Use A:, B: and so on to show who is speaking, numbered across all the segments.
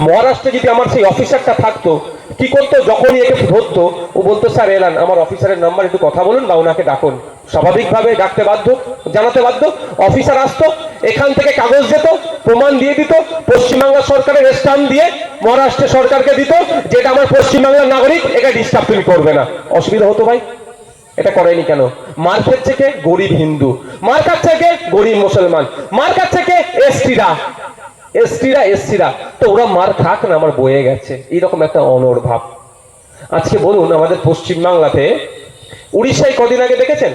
A: মহারাষ্ট্রে যদি আমার সেই অফিসারটা থাকতো, কি করতো? যখনই একে ধরতো, ও বলতো, স্যার, এলান, আমার অফিসারের নাম্বার একটু কথা বলুন বা ওনাকে ডাকুন। স্বাভাবিকভাবে ডাকতে বাধ্য, জানাতে বাধ্য, অফিসার আসতো, এখান থেকে কাগজ যেত প্রমাণ দিয়ে দিত, পশ্চিমবাংলা সরকারের স্টাম্প দিয়ে মহারাষ্ট্র সরকারকে দিত, যেটা আমার পশ্চিমবাংলার নাগরিক, এটা ডিস্টার্ব তুমি করবে না। অসুবিধা হতো ভাই? এটা করেনি কেন? মার খাচ্ছে কে? গরিব হিন্দু। মার খাচ্ছে কে? গরিব মুসলমান। মার খাচ্ছে কে? এসটিরা। এসটিরা এসটিরা তো ওরা মার থাক না, আমার বয়ে গেছে। এইরকম একটা অনর ভাব। আজকে বলুন, আমাদের পশ্চিম বাংলাতে উড়িষ্যায় কদিন আগে দেখেছেন?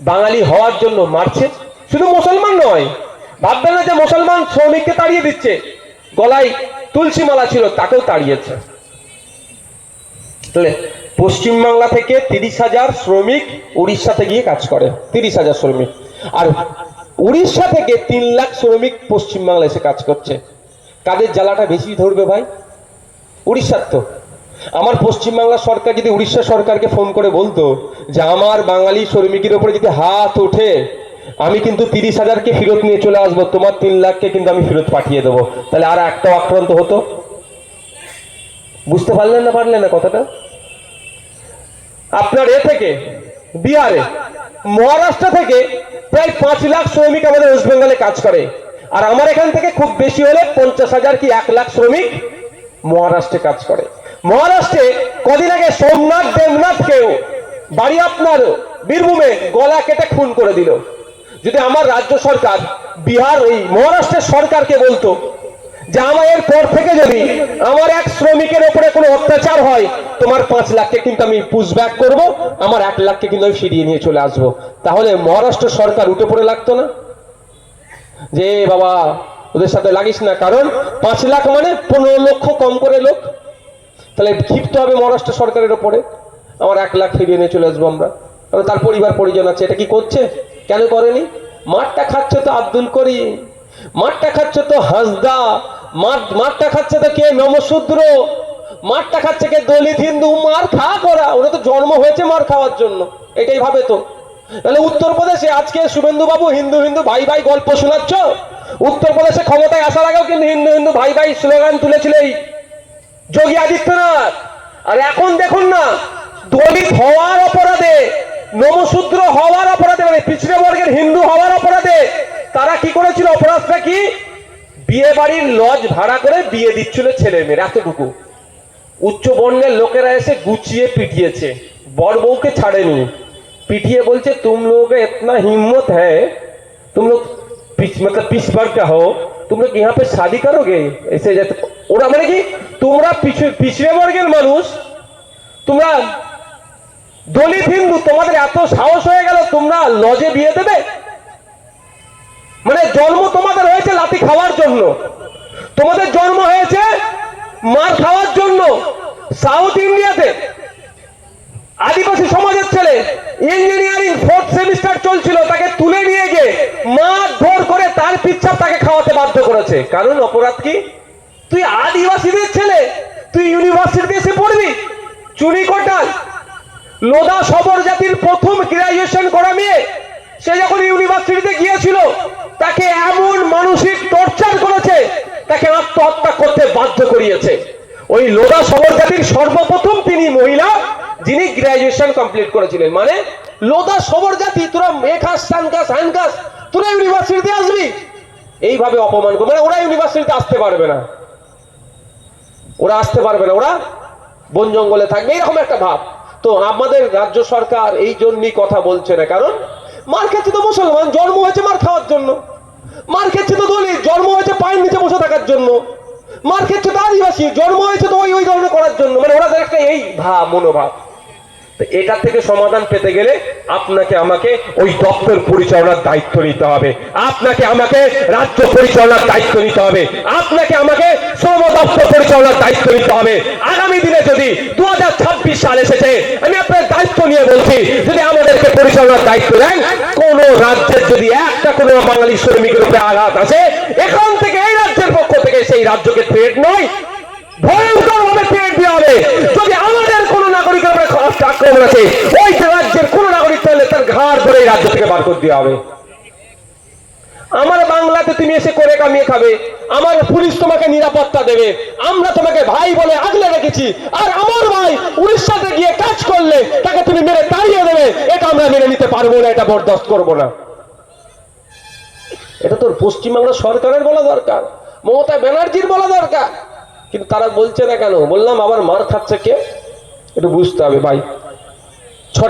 A: বাঙালি হওয়ার জন্য মারছে। শুধু মুসলমান নয় ভাববেন না যে মুসলমান শ্রমিককে তাড়িয়ে দিচ্ছে। গলায় তুলসী মালা ছিল, তাকেও তাড়িয়েছে। পশ্চিমবাংলা থেকে তিরিশ হাজার শ্রমিক উড়িষ্যাতে গিয়ে কাজ করে। তিরিশ হাজার শ্রমিক। আর উড়িষ্যা থেকে তিন লাখ শ্রমিক পশ্চিমবাংলা এসে কাজ করছে। কাদের জ্বালাটা বেশি ধরবে ভাই। উড়িষ্যার তো। আমার পশ্চিমবাংলা সরকার যদি উড়িষ্যা সরকারকে ফোন করে বলতো যে আমার বাঙালি শ্রমিকের উপরে যদি হাত ওঠে, আমি কিন্তু তিরিশ হাজারকে ফেরত নিয়ে চলে আসব, তোমার তিন লাখকে কিন্তু আমি ফেরত পাঠিয়ে দেবো। তাহলে আর একটাও আক্রান্ত হতো? বুঝতে পারলেন না পারলেন না কথাটা? আপনার এ থেকে, বিহারে, মহারাষ্ট্র থেকে প্রায় পাঁচ লাখ শ্রমিক আমাদের ওয়েস্ট বেঙ্গলে কাজ করে। আর আমার এখান থেকে খুব বেশি হলে পঞ্চাশ হাজার কি এক লাখ শ্রমিক মহারাষ্ট্রে কাজ করে। মহারাষ্ট্রে কদিন আগে সোমনাথ দেবনাথকেও বাড়ি আপনার বীরভূমে গলা কেটে খুন করে দিল। যদি আমার রাজ্য সরকার বিহার, এই মহারাষ্ট্রের সরকারকে বলতো যে আমার পর থেকে যদি আমার এক শ্রমিকের উপরে কোনো অত্যাচার হয়, তোমার পাঁচ লাখকে কিন্তু আমি পুশব্যাক করব, আমার এক লাখকে কিন্তু আমি ফিরিয়ে নিয়ে চলে আসব। তাহলে মহারাষ্ট্র সরকার উঠে পড়ে লাগতো না? যে বাবা, ওদের সাথে লাগিস না, কারণ পাঁচ লাখ মানে পনেরো লক্ষ কম করে লোক। তাহলে ক্ষিপ্ত হবে মহারাষ্ট্র সরকারের ওপরে। আমার এক লাখ ফিরিয়ে নিয়ে চলে আসব আমরা। কারণ তার পরিবার, পরিজন আছে, এটা কি করছে? কেন করেনি? মাঠটা খাচ্ছে তো আব্দুল করিম। মাঠটা খাচ্ছে তো হাসদা। মাঠ মাঠটা খাচ্ছে তো কে? নমশূদ্র মাঠটা খাচ্ছে কে? দলিত হিন্দু। মার খা করা। ওরা তো জন্ম হয়েছে মার খাওয়ার জন্য। এটাই ভাবে তো। তাহলে উত্তরপ্রদেশে আজকে শুভেন্দু বাবু হিন্দু হিন্দু ভাই ভাই গল্প শোনাচ্ছ? উত্তরপ্রদেশে ক্ষমতায় আসার আগেও কিন্তু হিন্দু হিন্দু ভাই ভাই স্লোগান তুলেছিল এই যোগী আদিত্যনাথ। আর এখন দেখুন না, দলিত হওয়ার অপরাধে নমশূদ্র হওয়ার অপরাধে মানে পিছড়ে বর্গের হিন্দু হওয়ার অপরাধে তারা কি করেছিল? অপরাধটা কি? বিয়ে বাড়ির লজ ভাড়া করে বিয়ে দিচ্ছিল ছেলে মেয়ের এতটুকু। উচ্চ বর্ণের লোকেরা এসে গুছিয়ে পিটিয়েছে। বর বউকে ছাড়েনি। পিটিয়ে বলছে, তুম লোক এতনা হিম্মত হ্যাঁ তুম লোক মতলব পিছ কা হো? তুম লোক ইহা পে শাদি করোগে? এসে যেতে ওরা মানে কি, তোমরা পিছিয়ে বর্গের মানুষ। তোমরা দলিত হিন্দু, তোমাদের এত সাহস হয়ে গেল, তোমরা লজে বিয়ে দেবে? মানে জন্ম তোমাদের হয়েছে লাঠি খাওয়ার জন্য। তোমাদের জন্ম হয়েছে মার খাওয়ার জন্য। সাউথ ইন্ডিয়াতে আদিবাসী সমাজের ছেলে, ইঞ্জিনিয়ারিং ফোর্থ সেমিস্টার চলছিল, তাকে তুলে নিয়ে গিয়ে মার ধর করে তার পিচ্ছাপ তাকে খাওয়াতে বাধ্য করেছে। কারণ অপরাধ কি? তুই আদিবাসীদের ছেলে, তুই ইউনিভার্সিটিতে এসে পড়বি চুরি কোটাল লোদা সবর জাতির প্রথম গ্রাজুয়েশন করা মেয়ে, সে যখন ইউনিভার্সিটিতে গিয়েছিল তাকে এমন মানসিক টর্চার করেছে তাকে আত্মহত্যা করতে করিয়েছে ওই লোদা সবর জাতির সর্বপ্রথম তিনি মহিলা, যিনি গ্রাজুয়েশন কমপ্লিট করেছিলেন। মানে লোদা সবর জাতি তোরা মেঘাস সানকাস হ্যানকাস তোরা ইউনিভার্সিটিতে আসবি? এইভাবে অপমান করে মানে ওরা ইউনিভার্সিটিতে আসতে পারবে না। ওরা আসতে পারবে না, ওরা বন জঙ্গলে থাকবে। এরকম একটা ভাব। তো আমাদের রাজ্য সরকার এই জন্যই কথা বলছে না, কারণ মার খেচ্ছে তো মুসলমান, জন্ম হয়েছে মার খাওয়ার জন্য। মার খেচ্ছে তো দলিত জন্ম হয়েছে পায়ের নিচে বসে থাকার জন্য। মার ক্ষেত্রে তো আদিবাসী, জন্ম হয়েছে তো ওই ওই ধরনের করার জন্য। মানে ওরা একটা এই ভাব মনোভাব। তো এটার থেকে সমাধান পেতে গেলে আপনাকে আমাকে ওই দপ্তর পরিচালনার দায়িত্ব নিতে হবে। আপনাকে আমাকে রাজ্য পরিচালনার দায়িত্ব নিতে হবে। আপনাকে আমাকে শ্রম দপ্তর পরিচালনার দায়িত্ব নিতে হবে। আগামী দিনে যদি দু সাল এসেছে, আমি আপনার দায়িত্ব নিয়ে বলছি, যদি আমাদেরকে পরিচালনার দায়িত্ব দেন, কোন রাজ্যের যদি একটা কোনো বাঙালি শ্রমিকের উপরে আঘাত আসে, এখান থেকে এই রাজ্যের পক্ষ থেকে সেই রাজ্যকে থ্রেট নয় ভয়ঙ্কর ভাবে থ্রেট দেওয়া হবে। যদি আমাদের রাষ্ট্র আক্রমণ আছে ওই রাজ্যের কোন নাগরিক তাহলে তার ঘাড় ধরে এই রাজ্য থেকে বার করে দেওয়া হবে। আমার বাংলাতে তুমি এসে করে কামিয়ে খাবে। আমার পুলিশ তোমাকে নিরাপত্তা দেবে। আমরা তোমাকে ভাই বলে আগলে রেখেছি। আর আমার ভাই উড়িষ্যাতে গিয়ে কাজ করলে তাকে তুমি মেরে তাড়িয়ে দেবে। এটা আমরা মেনে নিতে পারব না, এটা বরদাস্ত করব না। এটা তোর পশ্চিমবাংলা সরকারের বলা দরকার। মমতা ব্যানার্জির বলা দরকার। কিন্তু তারা বলছে না কেন? বললাম, আবার মার খাচ্ছে কে? একটু বুঝতে হবে ভাই